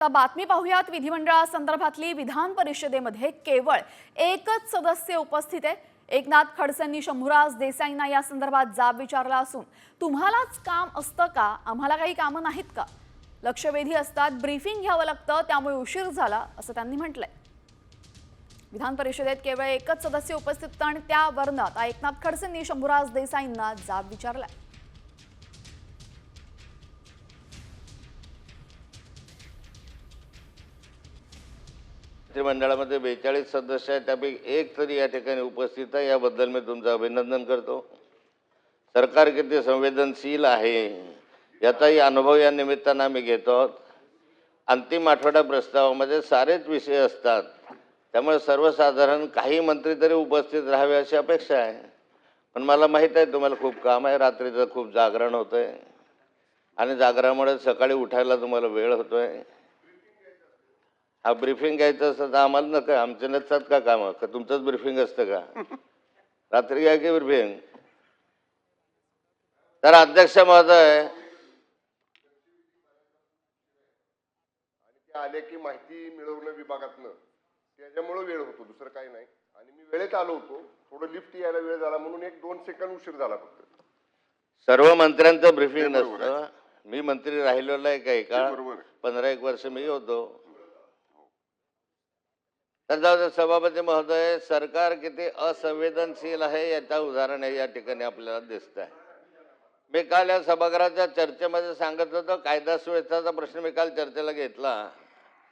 आता बातमी पाहूयात. विधिमंडळासंदर्भातली विधान परिषदेमध्ये केवळ एकच सदस्य उपस्थित आहे. एकनाथ खडसेंनी शंभूराज देसाईंना या संदर्भात जाब विचारला असून तुम्हालाच काम असतं का? आम्हाला काही कामं नाहीत का? लक्षवेधी असतात ब्रीफिंग घ्यावं लागतं त्यामुळे उशीर झाला असं त्यांनी म्हटलंय. विधान परिषदेत केवळ एकच सदस्य उपस्थित आणि त्यावरनं आता एकनाथ खडसेंनी शंभूराज देसाईंना जाब विचारलाय. मंत्रिमंडळामध्ये बेचाळीस सदस्य आहेत. त्यापैकी एक तरी या ठिकाणी उपस्थित आहे. याबद्दल मी तुमचं अभिनंदन करतो. सरकार किती संवेदनशील आहे याचाही अनुभव या निमित्तानं आम्ही घेतो आहोत. अंतिम आठवडा प्रस्तावामध्ये सारेच विषय असतात. त्यामुळे सर्वसाधारण काही मंत्री तरी उपस्थित राहावे अशी अपेक्षा आहे. पण मला माहीत आहे तुम्हाला खूप काम आहे. रात्रीचं खूप जागरण होतं आहे आणि जागरामुळे सकाळी उठायला तुम्हाला वेळ होतो आहे हा ब्रीफिंग घ्यायचं असतं तर आम्हाला नका आमचे नसतात का कामं? का तुमचंच ब्रीफिंग असतं का? रात्री घ्या की ब्रीफिंग तर अध्यक्ष महोदय ते आले की माहिती मिळवणं विभागातनं. त्याच्यामुळं वेळ होतो दुसरं काही नाही. आणि मी वेळेत आलो होतो. थोडं लिफ्ट यायला वेळ झाला म्हणून एक दोन सेकंद उशीर झाला फक्त. सर्व मंत्र्यांचं ब्रीफिंग नसतं. मी मंत्री राहिलेलो आहे काही काळ बरोबर. पंधरा एक वर्ष मी होतो. तर सभापती महोदय सरकार किती असंवेदनशील आहे याचा उदाहरण आहे या ठिकाणी आपल्याला दिसत आहे मी काल या सभागृहाच्या चर्चेमध्ये सांगत होतो कायदा सुव्यवस्थेचा प्रश्न मी काल चर्चेला घेतला.